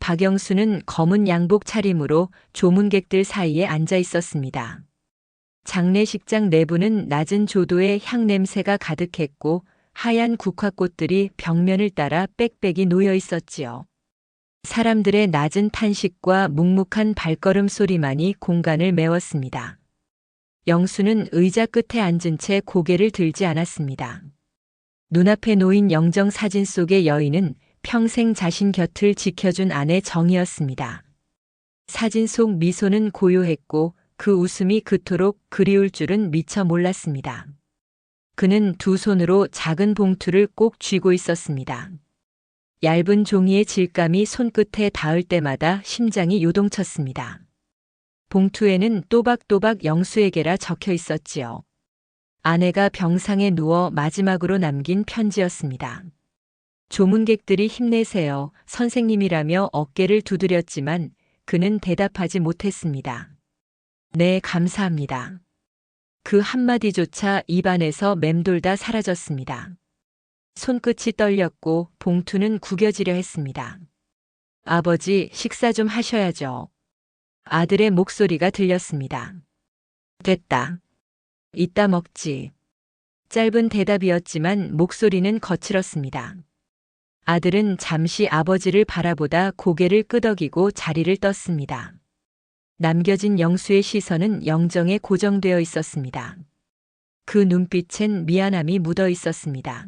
박영수는 검은 양복 차림으로 조문객들 사이에 앉아 있었습니다. 장례식장 내부는 낮은 조도의 향 냄새가 가득했고 하얀 국화꽃들이 벽면을 따라 빽빽이 놓여 있었지요. 사람들의 낮은 탄식과 묵묵한 발걸음 소리만이 공간을 메웠습니다. 영수는 의자 끝에 앉은 채 고개를 들지 않았습니다. 눈앞에 놓인 영정 사진 속의 여인은 평생 자신 곁을 지켜준 아내 정이었습니다. 사진 속 미소는 고요했고 그 웃음이 그토록 그리울 줄은 미처 몰랐습니다. 그는 두 손으로 작은 봉투를 꼭 쥐고 있었습니다. 얇은 종이의 질감이 손끝에 닿을 때마다 심장이 요동쳤습니다. 봉투에는 또박또박 영수에게라 적혀 있었지요. 아내가 병상에 누워 마지막으로 남긴 편지였습니다. 조문객들이 힘내세요. 선생님이라며 어깨를 두드렸지만 그는 대답하지 못했습니다. 네, 감사합니다. 그 한마디조차 입안에서 맴돌다 사라졌습니다. 손끝이 떨렸고 봉투는 구겨지려 했습니다. 아버지, 식사 좀 하셔야죠. 아들의 목소리가 들렸습니다. 됐다. 이따 먹지. 짧은 대답이었지만 목소리는 거칠었습니다. 아들은 잠시 아버지를 바라보다 고개를 끄덕이고 자리를 떴습니다. 남겨진 영수의 시선은 영정에 고정되어 있었습니다. 그 눈빛엔 미안함이 묻어 있었습니다.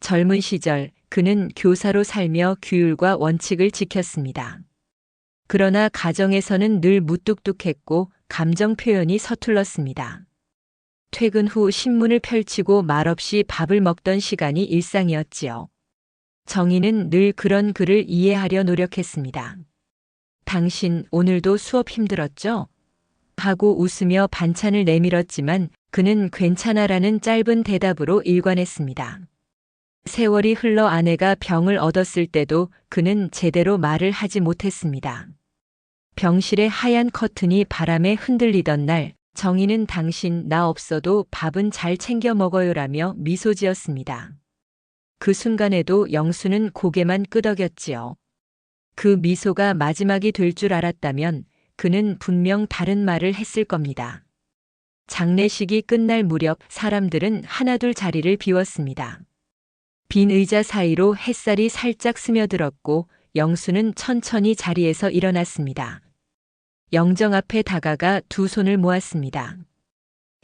젊은 시절 그는 교사로 살며 규율과 원칙을 지켰습니다. 그러나 가정에서는 늘 무뚝뚝했고 감정 표현이 서툴렀습니다. 퇴근 후 신문을 펼치고 말없이 밥을 먹던 시간이 일상이었지요. 정희는 늘 그런 그를 이해하려 노력했습니다. 당신 오늘도 수업 힘들었죠? 하고 웃으며 반찬을 내밀었지만 그는 괜찮아라는 짧은 대답으로 일관했습니다. 세월이 흘러 아내가 병을 얻었을 때도 그는 제대로 말을 하지 못했습니다. 병실의 하얀 커튼이 바람에 흔들리던 날 정희는 당신 나 없어도 밥은 잘 챙겨 먹어요라며 미소 지었습니다. 그 순간에도 영수는 고개만 끄덕였지요. 그 미소가 마지막이 될 줄 알았다면 그는 분명 다른 말을 했을 겁니다. 장례식이 끝날 무렵 사람들은 하나둘 자리를 비웠습니다. 빈 의자 사이로 햇살이 살짝 스며들었고 영수는 천천히 자리에서 일어났습니다. 영정 앞에 다가가 두 손을 모았습니다.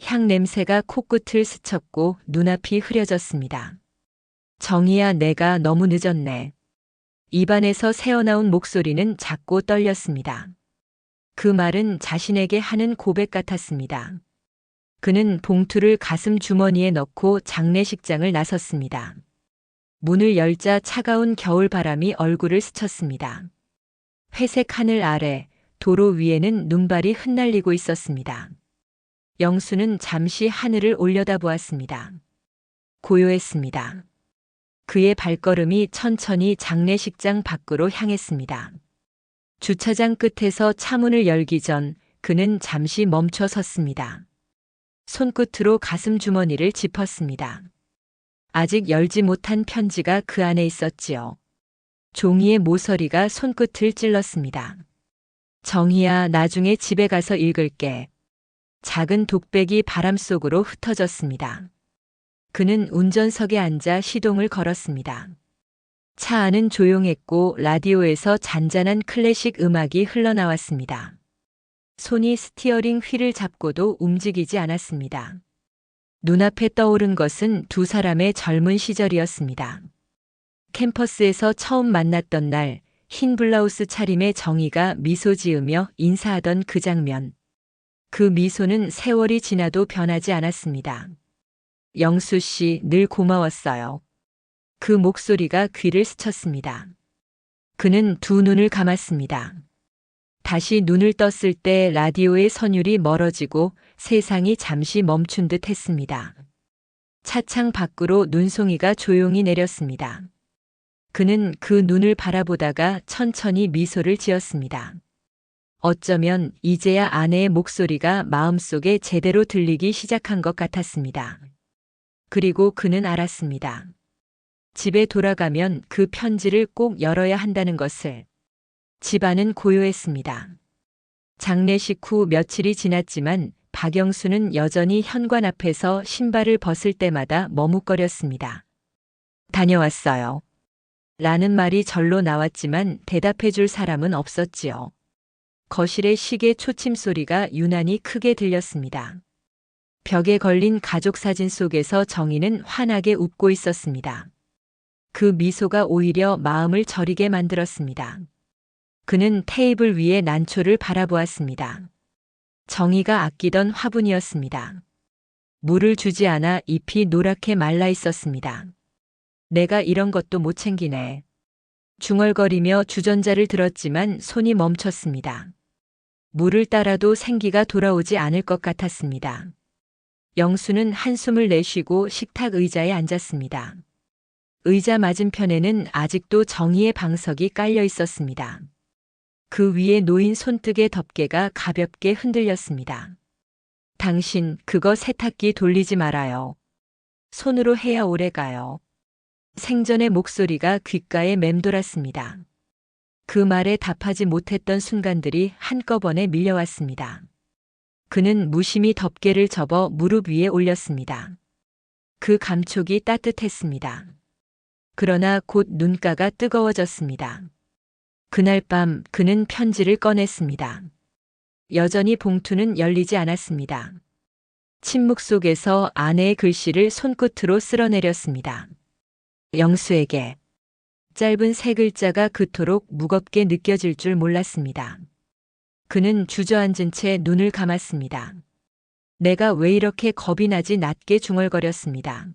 향 냄새가 코끝을 스쳤고 눈앞이 흐려졌습니다. 정이야 내가 너무 늦었네. 입안에서 새어나온 목소리는 작고 떨렸습니다. 그 말은 자신에게 하는 고백 같았습니다. 그는 봉투를 가슴 주머니에 넣고 장례식장을 나섰습니다. 문을 열자 차가운 겨울 바람이 얼굴을 스쳤습니다. 회색 하늘 아래 도로 위에는 눈발이 흩날리고 있었습니다. 영수는 잠시 하늘을 올려다보았습니다. 고요했습니다. 그의 발걸음이 천천히 장례식장 밖으로 향했습니다. 주차장 끝에서 차문을 열기 전 그는 잠시 멈춰 섰습니다. 손끝으로 가슴 주머니를 짚었습니다. 아직 열지 못한 편지가 그 안에 있었지요. 종이의 모서리가 손끝을 찔렀습니다. 정희야, 나중에 집에 가서 읽을게. 작은 독백이 바람 속으로 흩어졌습니다. 그는 운전석에 앉아 시동을 걸었습니다. 차 안은 조용했고 라디오에서 잔잔한 클래식 음악이 흘러나왔습니다. 손이 스티어링 휠을 잡고도 움직이지 않았습니다. 눈앞에 떠오른 것은 두 사람의 젊은 시절이었습니다. 캠퍼스에서 처음 만났던 날, 흰 블라우스 차림의 정의가 미소 지으며 인사하던 그 장면. 그 미소는 세월이 지나도 변하지 않았습니다. 영수 씨 늘 고마웠어요. 그 목소리가 귀를 스쳤습니다. 그는 두 눈을 감았습니다. 다시 눈을 떴을 때 라디오의 선율이 멀어지고 세상이 잠시 멈춘 듯 했습니다. 차창 밖으로 눈송이가 조용히 내렸습니다. 그는 그 눈을 바라보다가 천천히 미소를 지었습니다. 어쩌면 이제야 아내의 목소리가 마음속에 제대로 들리기 시작한 것 같았습니다. 그리고 그는 알았습니다. 집에 돌아가면 그 편지를 꼭 열어야 한다는 것을. 집안은 고요했습니다. 장례식 후 며칠이 지났지만 박영수는 여전히 현관 앞에서 신발을 벗을 때마다 머뭇거렸습니다. 다녀왔어요. 라는 말이 절로 나왔지만 대답해 줄 사람은 없었지요. 거실의 시계 초침 소리가 유난히 크게 들렸습니다. 벽에 걸린 가족 사진 속에서 정희는 환하게 웃고 있었습니다. 그 미소가 오히려 마음을 저리게 만들었습니다. 그는 테이블 위에 난초를 바라보았습니다. 정희가 아끼던 화분이었습니다. 물을 주지 않아 잎이 노랗게 말라 있었습니다. 내가 이런 것도 못 챙기네. 중얼거리며 주전자를 들었지만 손이 멈췄습니다. 물을 따라도 생기가 돌아오지 않을 것 같았습니다. 영수는 한숨을 내쉬고 식탁 의자에 앉았습니다. 의자 맞은편에는 아직도 정의의 방석이 깔려 있었습니다. 그 위에 놓인 손뜨개 덮개가 가볍게 흔들렸습니다. 당신 그거 세탁기 돌리지 말아요. 손으로 해야 오래 가요. 생전의 목소리가 귓가에 맴돌았습니다. 그 말에 답하지 못했던 순간들이 한꺼번에 밀려왔습니다. 그는 무심히 덮개를 접어 무릎 위에 올렸습니다. 그 감촉이 따뜻했습니다. 그러나 곧 눈가가 뜨거워졌습니다. 그날 밤 그는 편지를 꺼냈습니다. 여전히 봉투는 열리지 않았습니다. 침묵 속에서 아내의 글씨를 손끝으로 쓸어내렸습니다. 영수에게 짧은 세 글자가 그토록 무겁게 느껴질 줄 몰랐습니다. 그는 주저앉은 채 눈을 감았습니다. 내가 왜 이렇게 겁이 나지 낮게 중얼거렸습니다.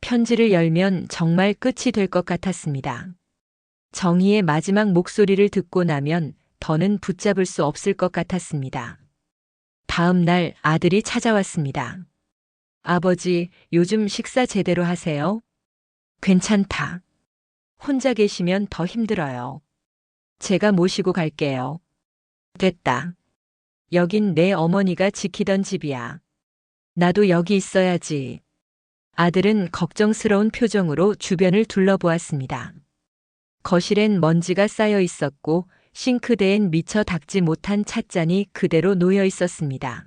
편지를 열면 정말 끝이 될 것 같았습니다. 정희의 마지막 목소리를 듣고 나면 더는 붙잡을 수 없을 것 같았습니다. 다음 날 아들이 찾아왔습니다. 아버지, 요즘 식사 제대로 하세요? 괜찮다. 혼자 계시면 더 힘들어요. 제가 모시고 갈게요. 됐다. 여긴 내 어머니가 지키던 집이야. 나도 여기 있어야지. 아들은 걱정스러운 표정으로 주변을 둘러보았습니다. 거실엔 먼지가 쌓여 있었고 싱크대엔 미처 닦지 못한 찻잔이 그대로 놓여 있었습니다.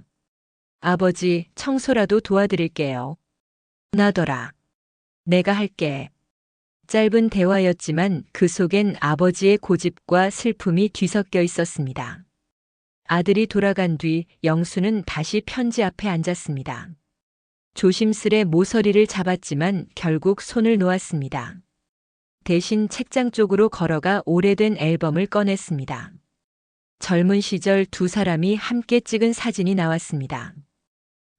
아버지, 청소라도 도와드릴게요. 나더라. 내가 할게. 짧은 대화였지만 그 속엔 아버지의 고집과 슬픔이 뒤섞여 있었습니다. 아들이 돌아간 뒤 영수는 다시 편지 앞에 앉았습니다. 조심스레 모서리를 잡았지만 결국 손을 놓았습니다. 대신 책장 쪽으로 걸어가 오래된 앨범을 꺼냈습니다. 젊은 시절 두 사람이 함께 찍은 사진이 나왔습니다.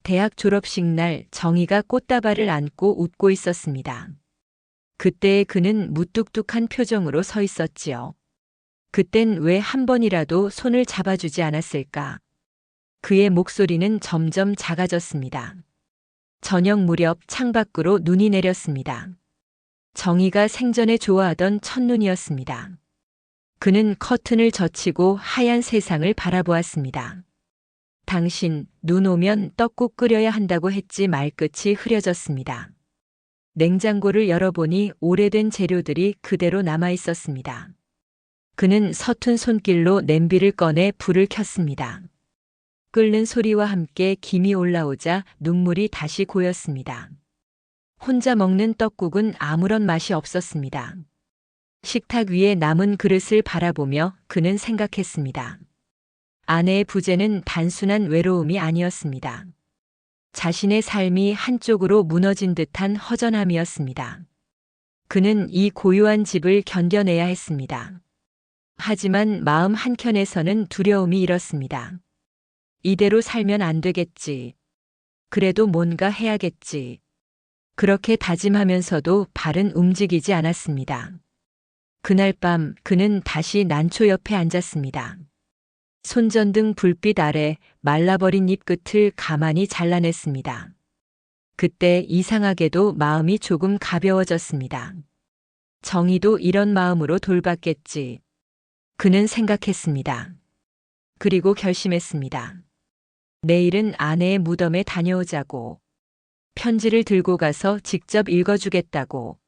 대학 졸업식 날 정희가 꽃다발을 안고 웃고 있었습니다. 그때의 그는 무뚝뚝한 표정으로 서 있었지요. 그땐 왜 한 번이라도 손을 잡아주지 않았을까? 그의 목소리는 점점 작아졌습니다. 저녁 무렵 창밖으로 눈이 내렸습니다. 정희가 생전에 좋아하던 첫눈이었습니다. 그는 커튼을 젖히고 하얀 세상을 바라보았습니다. 당신, 눈 오면 떡국 끓여야 한다고 했지 말끝이 흐려졌습니다. 냉장고를 열어보니 오래된 재료들이 그대로 남아 있었습니다. 그는 서툰 손길로 냄비를 꺼내 불을 켰습니다. 끓는 소리와 함께 김이 올라오자 눈물이 다시 고였습니다. 혼자 먹는 떡국은 아무런 맛이 없었습니다. 식탁 위에 남은 그릇을 바라보며 그는 생각했습니다. 아내의 부재는 단순한 외로움이 아니었습니다. 자신의 삶이 한쪽으로 무너진 듯한 허전함이었습니다. 그는 이 고요한 집을 견뎌내야 했습니다. 하지만 마음 한켠에서는 두려움이 일었습니다. 이대로 살면 안 되겠지. 그래도 뭔가 해야겠지. 그렇게 다짐하면서도 발은 움직이지 않았습니다. 그날 밤 그는 다시 난초 옆에 앉았습니다. 손전등 불빛 아래 말라버린 잎 끝을 가만히 잘라냈습니다. 그때 이상하게도 마음이 조금 가벼워졌습니다. 정희도 이런 마음으로 돌봤겠지. 그는 생각했습니다. 그리고 결심했습니다. 내일은 아내의 무덤에 다녀오자고. 편지를 들고 가서 직접 읽어주겠다고.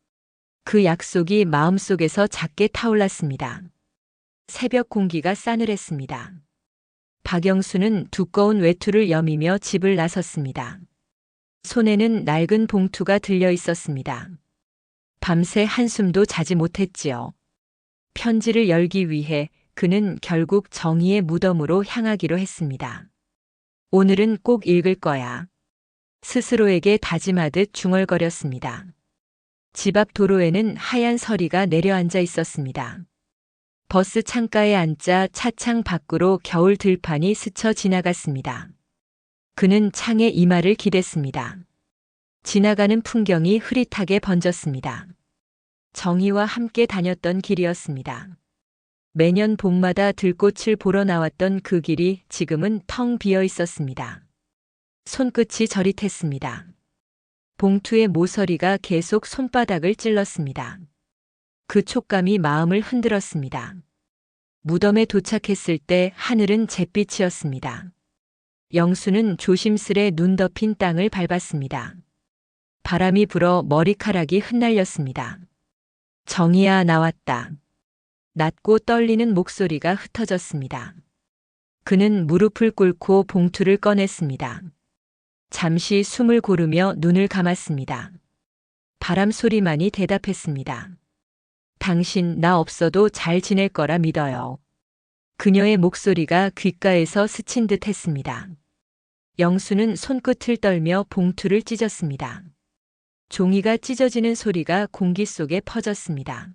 그 약속이 마음속에서 작게 타올랐습니다. 새벽 공기가 싸늘했습니다. 박영수는 두꺼운 외투를 여미며 집을 나섰습니다. 손에는 낡은 봉투가 들려 있었습니다. 밤새 한숨도 자지 못했지요. 편지를 열기 위해 그는 결국 정의의 무덤으로 향하기로 했습니다. 오늘은 꼭 읽을 거야. 스스로에게 다짐하듯 중얼거렸습니다. 집 앞 도로에는 하얀 서리가 내려앉아 있었습니다. 버스 창가에 앉자 차창 밖으로 겨울 들판이 스쳐 지나갔습니다. 그는 창에 이마를 기댔습니다. 지나가는 풍경이 흐릿하게 번졌습니다. 정희와 함께 다녔던 길이었습니다. 매년 봄마다 들꽃을 보러 나왔던 그 길이 지금은 텅 비어 있었습니다. 손끝이 저릿했습니다. 봉투의 모서리가 계속 손바닥을 찔렀습니다. 그 촉감이 마음을 흔들었습니다. 무덤에 도착했을 때 하늘은 잿빛이었습니다. 영수는 조심스레 눈 덮인 땅을 밟았습니다. 바람이 불어 머리카락이 흩날렸습니다. 정이야 나왔다. 낮고 떨리는 목소리가 흩어졌습니다. 그는 무릎을 꿇고 봉투를 꺼냈습니다. 잠시 숨을 고르며 눈을 감았습니다. 바람 소리만이 대답했습니다. 당신 나 없어도 잘 지낼 거라 믿어요. 그녀의 목소리가 귓가에서 스친 듯 했습니다. 영수는 손끝을 떨며 봉투를 찢었습니다. 종이가 찢어지는 소리가 공기 속에 퍼졌습니다.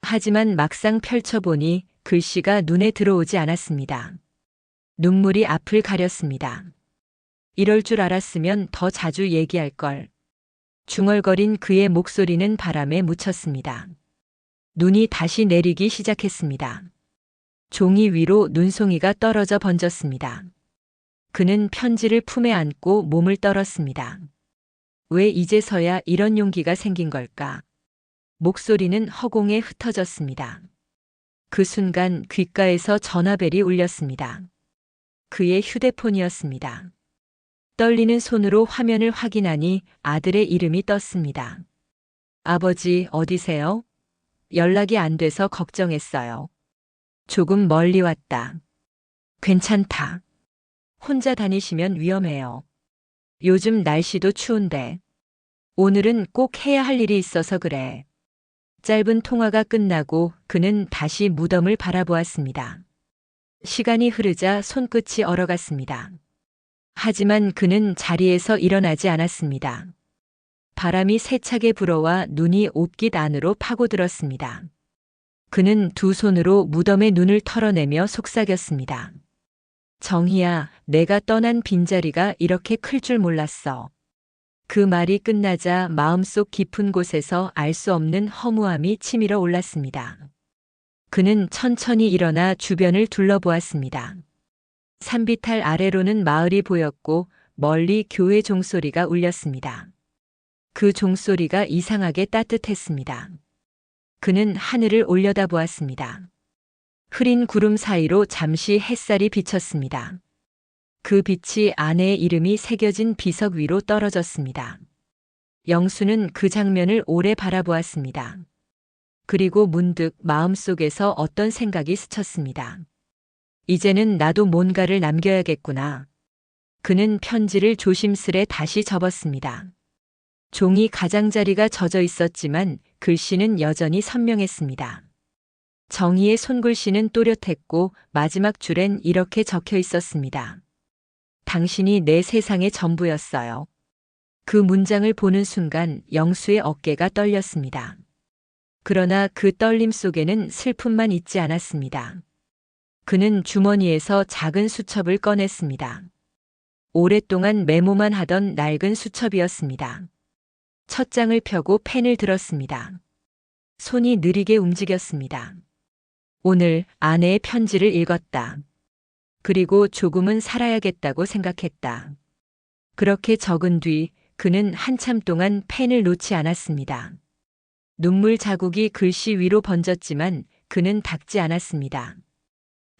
하지만 막상 펼쳐보니 글씨가 눈에 들어오지 않았습니다. 눈물이 앞을 가렸습니다. 이럴 줄 알았으면 더 자주 얘기할 걸. 중얼거린 그의 목소리는 바람에 묻혔습니다. 눈이 다시 내리기 시작했습니다. 종이 위로 눈송이가 떨어져 번졌습니다. 그는 편지를 품에 안고 몸을 떨었습니다. 왜 이제서야 이런 용기가 생긴 걸까? 목소리는 허공에 흩어졌습니다. 그 순간 귓가에서 전화벨이 울렸습니다. 그의 휴대폰이었습니다. 떨리는 손으로 화면을 확인하니 아들의 이름이 떴습니다. 아버지, 어디세요? 연락이 안 돼서 걱정했어요. 조금 멀리 왔다. 괜찮다. 혼자 다니시면 위험해요. 요즘 날씨도 추운데. 오늘은 꼭 해야 할 일이 있어서 그래. 짧은 통화가 끝나고 그는 다시 무덤을 바라보았습니다. 시간이 흐르자 손끝이 얼어갔습니다. 하지만 그는 자리에서 일어나지 않았습니다. 바람이 세차게 불어와 눈이 옷깃 안으로 파고들었습니다. 그는 두 손으로 무덤의 눈을 털어내며 속삭였습니다. 정희야, 내가 떠난 빈자리가 이렇게 클 줄 몰랐어. 그 말이 끝나자 마음속 깊은 곳에서 알 수 없는 허무함이 치밀어 올랐습니다. 그는 천천히 일어나 주변을 둘러보았습니다. 산비탈 아래로는 마을이 보였고 멀리 교회 종소리가 울렸습니다. 그 종소리가 이상하게 따뜻했습니다. 그는 하늘을 올려다 보았습니다. 흐린 구름 사이로 잠시 햇살이 비쳤습니다. 그 빛이 아내의 이름이 새겨진 비석 위로 떨어졌습니다. 영수는 그 장면을 오래 바라보았습니다. 그리고 문득 마음속에서 어떤 생각이 스쳤습니다. 이제는 나도 뭔가를 남겨야겠구나. 그는 편지를 조심스레 다시 접었습니다. 종이 가장자리가 젖어 있었지만 글씨는 여전히 선명했습니다. 정의의 손글씨는 또렷했고 마지막 줄엔 이렇게 적혀 있었습니다. 당신이 내 세상의 전부였어요. 그 문장을 보는 순간 영수의 어깨가 떨렸습니다. 그러나 그 떨림 속에는 슬픔만 있지 않았습니다. 그는 주머니에서 작은 수첩을 꺼냈습니다. 오랫동안 메모만 하던 낡은 수첩이었습니다. 첫 장을 펴고 펜을 들었습니다. 손이 느리게 움직였습니다. 오늘 아내의 편지를 읽었다. 그리고 조금은 살아야겠다고 생각했다. 그렇게 적은 뒤 그는 한참 동안 펜을 놓지 않았습니다. 눈물 자국이 글씨 위로 번졌지만 그는 닦지 않았습니다.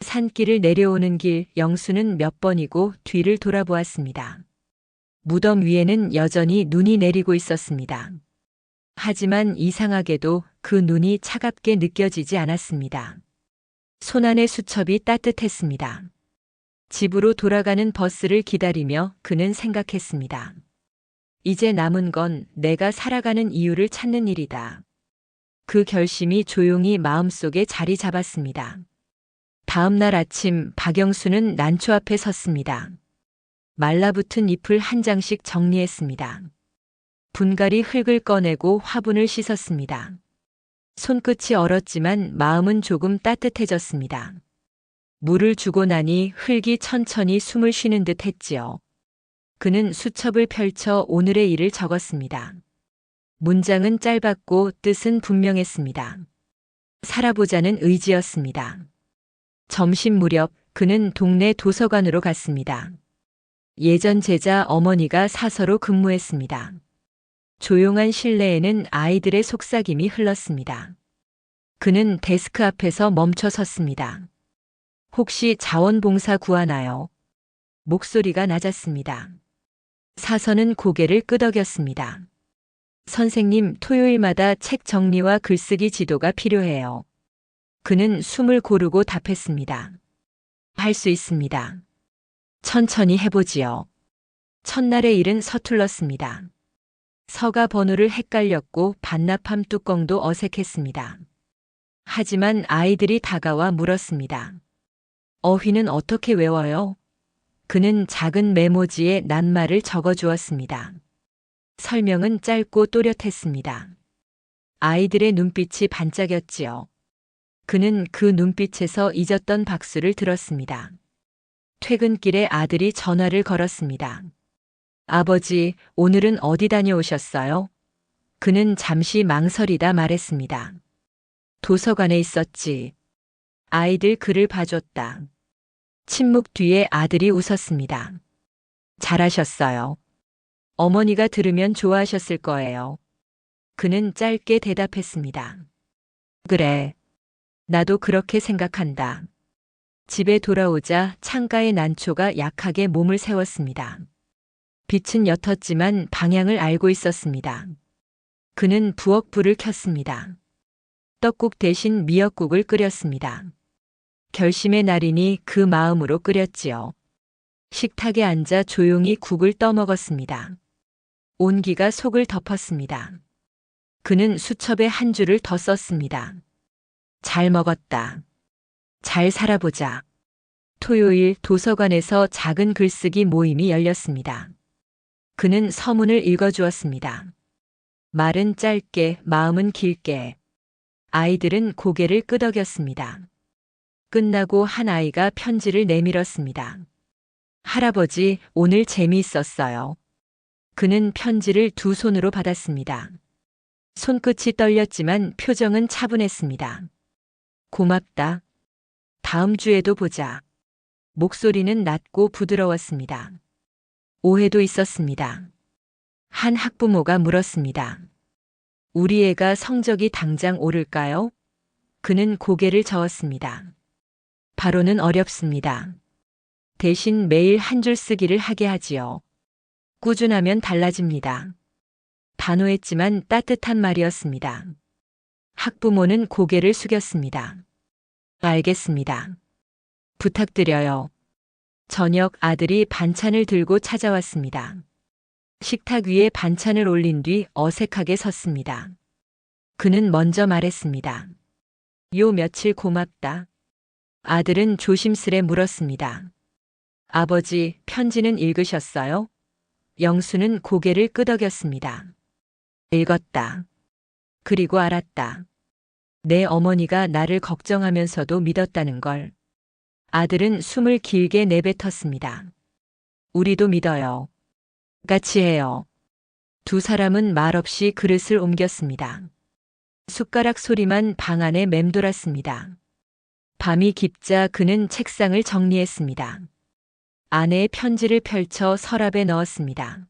산길을 내려오는 길 영수는 몇 번이고 뒤를 돌아보았습니다. 무덤 위에는 여전히 눈이 내리고 있었습니다. 하지만 이상하게도 그 눈이 차갑게 느껴지지 않았습니다. 손안의 수첩이 따뜻했습니다. 집으로 돌아가는 버스를 기다리며 그는 생각했습니다. 이제 남은 건 내가 살아가는 이유를 찾는 일이다. 그 결심이 조용히 마음속에 자리 잡았습니다. 다음 날 아침 박영수는 난초 앞에 섰습니다. 말라붙은 잎을 한 장씩 정리했습니다. 분갈이 흙을 꺼내고 화분을 씻었습니다. 손끝이 얼었지만 마음은 조금 따뜻해졌습니다. 물을 주고 나니 흙이 천천히 숨을 쉬는 듯 했지요. 그는 수첩을 펼쳐 오늘의 일을 적었습니다. 문장은 짧았고 뜻은 분명했습니다. 살아보자는 의지였습니다. 점심 무렵 그는 동네 도서관으로 갔습니다. 예전 제자 어머니가 사서로 근무했습니다. 조용한 실내에는 아이들의 속삭임이 흘렀습니다. 그는 데스크 앞에서 멈춰 섰습니다. 혹시 자원봉사 구하나요? 목소리가 낮았습니다. 사서는 고개를 끄덕였습니다. 선생님, 토요일마다 책 정리와 글쓰기 지도가 필요해요. 그는 숨을 고르고 답했습니다. 할 수 있습니다. 천천히 해보지요. 첫날의 일은 서툴렀습니다. 서가 번호를 헷갈렸고 반납함 뚜껑도 어색했습니다. 하지만 아이들이 다가와 물었습니다. 어휘는 어떻게 외워요? 그는 작은 메모지에 낱말을 적어 주었습니다. 설명은 짧고 또렷했습니다. 아이들의 눈빛이 반짝였지요. 그는 그 눈빛에서 잊었던 박수를 들었습니다. 퇴근길에 아들이 전화를 걸었습니다. 아버지, 오늘은 어디 다녀오셨어요? 그는 잠시 망설이다 말했습니다. 도서관에 있었지. 아이들 글을 봐줬다. 침묵 뒤에 아들이 웃었습니다. 잘하셨어요. 어머니가 들으면 좋아하셨을 거예요. 그는 짧게 대답했습니다. 그래. 나도 그렇게 생각한다. 집에 돌아오자 창가의 난초가 약하게 몸을 세웠습니다. 빛은 옅었지만 방향을 알고 있었습니다. 그는 부엌 불을 켰습니다. 떡국 대신 미역국을 끓였습니다. 결심의 날이니 그 마음으로 끓였지요. 식탁에 앉아 조용히 국을 떠먹었습니다. 온기가 속을 덮었습니다. 그는 수첩에 한 줄을 더 썼습니다. 잘 먹었다. 잘 살아보자. 토요일 도서관에서 작은 글쓰기 모임이 열렸습니다. 그는 서문을 읽어주었습니다. 말은 짧게, 마음은 길게. 아이들은 고개를 끄덕였습니다. 끝나고 한 아이가 편지를 내밀었습니다. 할아버지, 오늘 재미있었어요. 그는 편지를 두 손으로 받았습니다. 손끝이 떨렸지만 표정은 차분했습니다. 고맙다. 다음 주에도 보자. 목소리는 낮고 부드러웠습니다. 오해도 있었습니다. 한 학부모가 물었습니다. 우리 애가 성적이 당장 오를까요? 그는 고개를 저었습니다. 바로는 어렵습니다. 대신 매일 한 줄 쓰기를 하게 하지요. 꾸준하면 달라집니다. 단호했지만 따뜻한 말이었습니다. 학부모는 고개를 숙였습니다. 알겠습니다. 부탁드려요. 저녁 아들이 반찬을 들고 찾아왔습니다. 식탁 위에 반찬을 올린 뒤 어색하게 섰습니다. 그는 먼저 말했습니다. 요 며칠 고맙다. 아들은 조심스레 물었습니다. 아버지, 편지는 읽으셨어요? 영수는 고개를 끄덕였습니다. 읽었다. 그리고 알았다. 내 어머니가 나를 걱정하면서도 믿었다는 걸. 아들은 숨을 길게 내뱉었습니다. 우리도 믿어요. 같이 해요. 두 사람은 말없이 그릇을 옮겼습니다. 숟가락 소리만 방 안에 맴돌았습니다. 밤이 깊자 그는 책상을 정리했습니다. 아내의 편지를 펼쳐 서랍에 넣었습니다.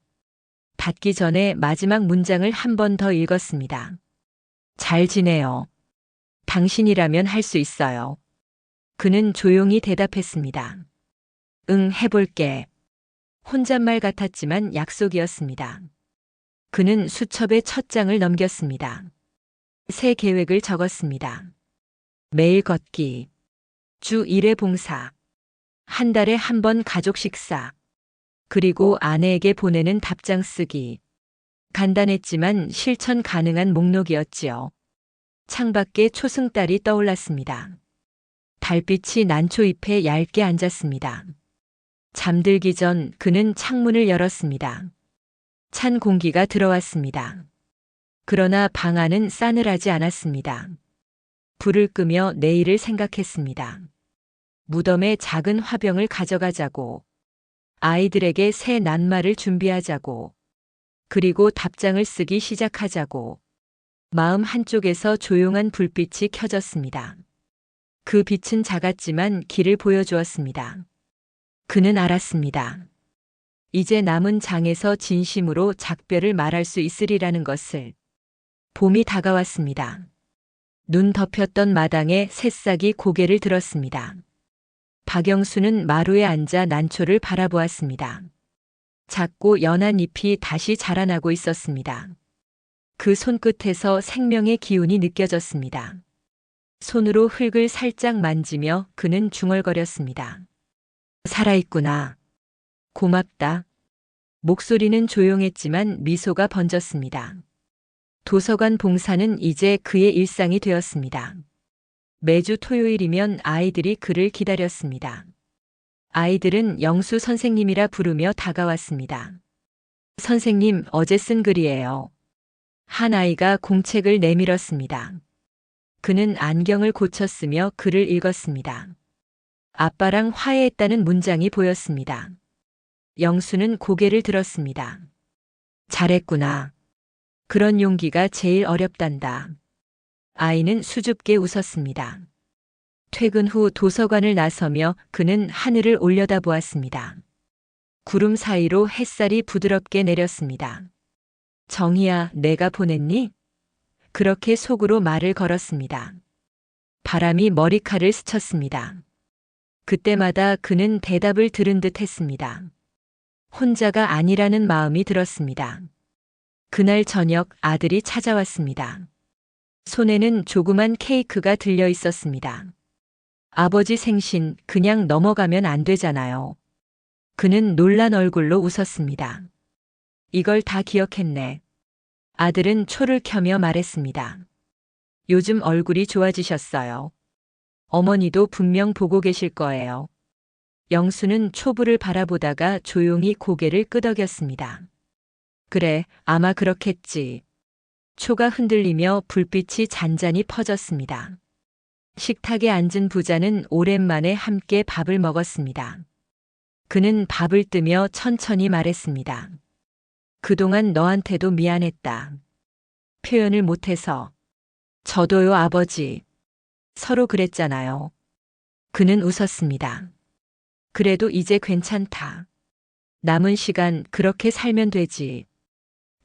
닫기 전에 마지막 문장을 한 번 더 읽었습니다. 잘 지내요. 당신이라면 할 수 있어요. 그는 조용히 대답했습니다. 응, 해볼게. 혼잣말 같았지만 약속이었습니다. 그는 수첩에 첫 장을 넘겼습니다. 새 계획을 적었습니다. 매일 걷기. 주 1회 봉사. 한 달에 한 번 가족 식사. 그리고 아내에게 보내는 답장 쓰기. 간단했지만 실천 가능한 목록이었지요. 창밖에 초승달이 떠올랐습니다. 달빛이 난초 잎에 얇게 앉았습니다. 잠들기 전 그는 창문을 열었습니다. 찬 공기가 들어왔습니다. 그러나 방 안은 싸늘하지 않았습니다. 불을 끄며 내일을 생각했습니다. 무덤에 작은 화병을 가져가자고, 아이들에게 새 낱말을 준비하자고, 그리고 답장을 쓰기 시작하자고, 마음 한쪽에서 조용한 불빛이 켜졌습니다. 그 빛은 작았지만 길을 보여주었습니다. 그는 알았습니다. 이제 남은 장에서 진심으로 작별을 말할 수 있으리라는 것을. 봄이 다가왔습니다. 눈 덮였던 마당에 새싹이 고개를 들었습니다. 박영수는 마루에 앉아 난초를 바라보았습니다. 작고 연한 잎이 다시 자라나고 있었습니다. 그 손끝에서 생명의 기운이 느껴졌습니다. 손으로 흙을 살짝 만지며 그는 중얼거렸습니다. 살아있구나. 고맙다. 목소리는 조용했지만 미소가 번졌습니다. 도서관 봉사는 이제 그의 일상이 되었습니다. 매주 토요일이면 아이들이 그를 기다렸습니다. 아이들은 영수 선생님이라 부르며 다가왔습니다. 선생님, 어제 쓴 글이에요. 한 아이가 공책을 내밀었습니다. 그는 안경을 고쳤으며 글을 읽었습니다. 아빠랑 화해했다는 문장이 보였습니다. 영수는 고개를 들었습니다. 잘했구나. 그런 용기가 제일 어렵단다. 아이는 수줍게 웃었습니다. 퇴근 후 도서관을 나서며 그는 하늘을 올려다보았습니다. 구름 사이로 햇살이 부드럽게 내렸습니다. 정희야, 내가 보냈니? 그렇게 속으로 말을 걸었습니다. 바람이 머리칼을 스쳤습니다. 그때마다 그는 대답을 들은 듯 했습니다. 혼자가 아니라는 마음이 들었습니다. 그날 저녁 아들이 찾아왔습니다. 손에는 조그만 케이크가 들려 있었습니다. 아버지 생신 그냥 넘어가면 안 되잖아요. 그는 놀란 얼굴로 웃었습니다. 이걸 다 기억했네. 아들은 초를 켜며 말했습니다. 요즘 얼굴이 좋아지셨어요. 어머니도 분명 보고 계실 거예요. 영수는 초불을 바라보다가 조용히 고개를 끄덕였습니다. 그래, 아마 그렇겠지. 초가 흔들리며 불빛이 잔잔히 퍼졌습니다. 식탁에 앉은 부자는 오랜만에 함께 밥을 먹었습니다. 그는 밥을 뜨며 천천히 말했습니다. 그동안 너한테도 미안했다. 표현을 못해서. 저도요, 아버지. 서로 그랬잖아요. 그는 웃었습니다. 그래도 이제 괜찮다. 남은 시간 그렇게 살면 되지.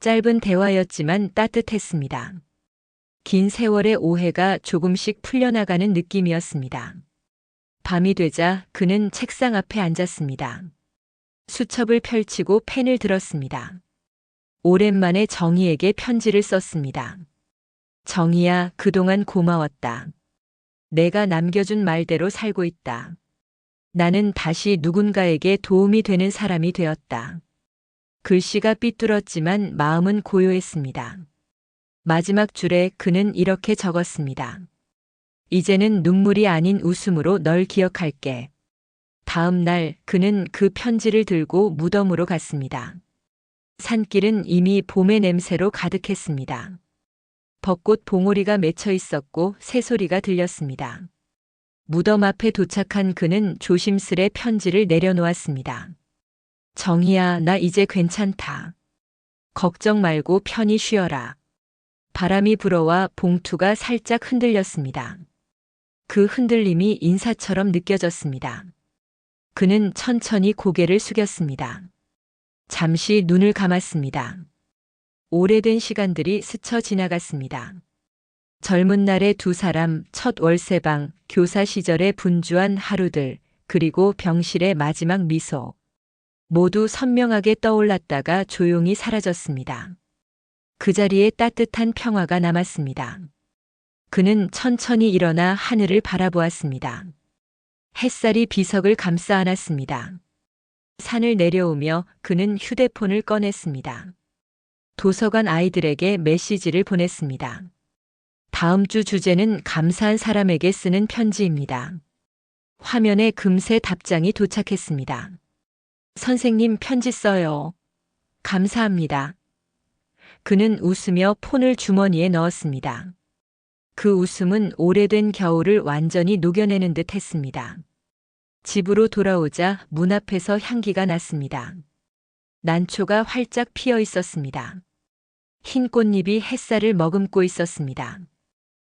짧은 대화였지만 따뜻했습니다. 긴 세월의 오해가 조금씩 풀려나가는 느낌이었습니다. 밤이 되자 그는 책상 앞에 앉았습니다. 수첩을 펼치고 펜을 들었습니다. 오랜만에 정희에게 편지를 썼습니다. 정희야, 그동안 고마웠다. 내가 남겨준 말대로 살고 있다. 나는 다시 누군가에게 도움이 되는 사람이 되었다. 글씨가 삐뚤었지만 마음은 고요했습니다. 마지막 줄에 그는 이렇게 적었습니다. 이제는 눈물이 아닌 웃음으로 널 기억할게. 다음 날 그는 그 편지를 들고 무덤으로 갔습니다. 산길은 이미 봄의 냄새로 가득했습니다. 벚꽃 봉오리가 맺혀 있었고 새소리가 들렸습니다. 무덤 앞에 도착한 그는 조심스레 편지를 내려놓았습니다. 정희야, 나 이제 괜찮다. 걱정 말고 편히 쉬어라. 바람이 불어와 봉투가 살짝 흔들렸습니다. 그 흔들림이 인사처럼 느껴졌습니다. 그는 천천히 고개를 숙였습니다. 잠시 눈을 감았습니다. 오래된 시간들이 스쳐 지나갔습니다. 젊은 날의 두 사람, 첫 월세방, 교사 시절의 분주한 하루들, 그리고 병실의 마지막 미소. 모두 선명하게 떠올랐다가 조용히 사라졌습니다. 그 자리에 따뜻한 평화가 남았습니다. 그는 천천히 일어나 하늘을 바라보았습니다. 햇살이 비석을 감싸 안았습니다. 산을 내려오며 그는 휴대폰을 꺼냈습니다. 도서관 아이들에게 메시지를 보냈습니다. 다음 주 주제는 감사한 사람에게 쓰는 편지입니다. 화면에 금세 답장이 도착했습니다. 선생님 편지 써요. 감사합니다. 그는 웃으며 폰을 주머니에 넣었습니다. 그 웃음은 오래된 겨울을 완전히 녹여내는 듯 했습니다. 집으로 돌아오자 문 앞에서 향기가 났습니다. 난초가 활짝 피어 있었습니다. 흰 꽃잎이 햇살을 머금고 있었습니다.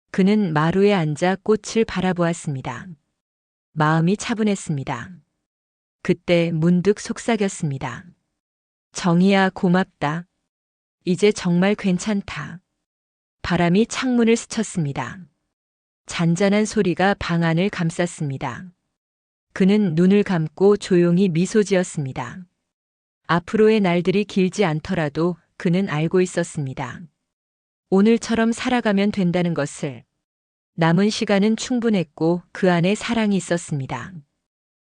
그는 마루에 앉아 꽃을 바라보았습니다. 마음이 차분했습니다. 그때 문득 속삭였습니다. 정희야 고맙다. 이제 정말 괜찮다. 바람이 창문을 스쳤습니다. 잔잔한 소리가 방 안을 감쌌습니다. 그는 눈을 감고 조용히 미소 지었습니다. 앞으로의 날들이 길지 않더라도 그는 알고 있었습니다. 오늘처럼 살아가면 된다는 것을. 남은 시간은 충분했고 그 안에 사랑이 있었습니다.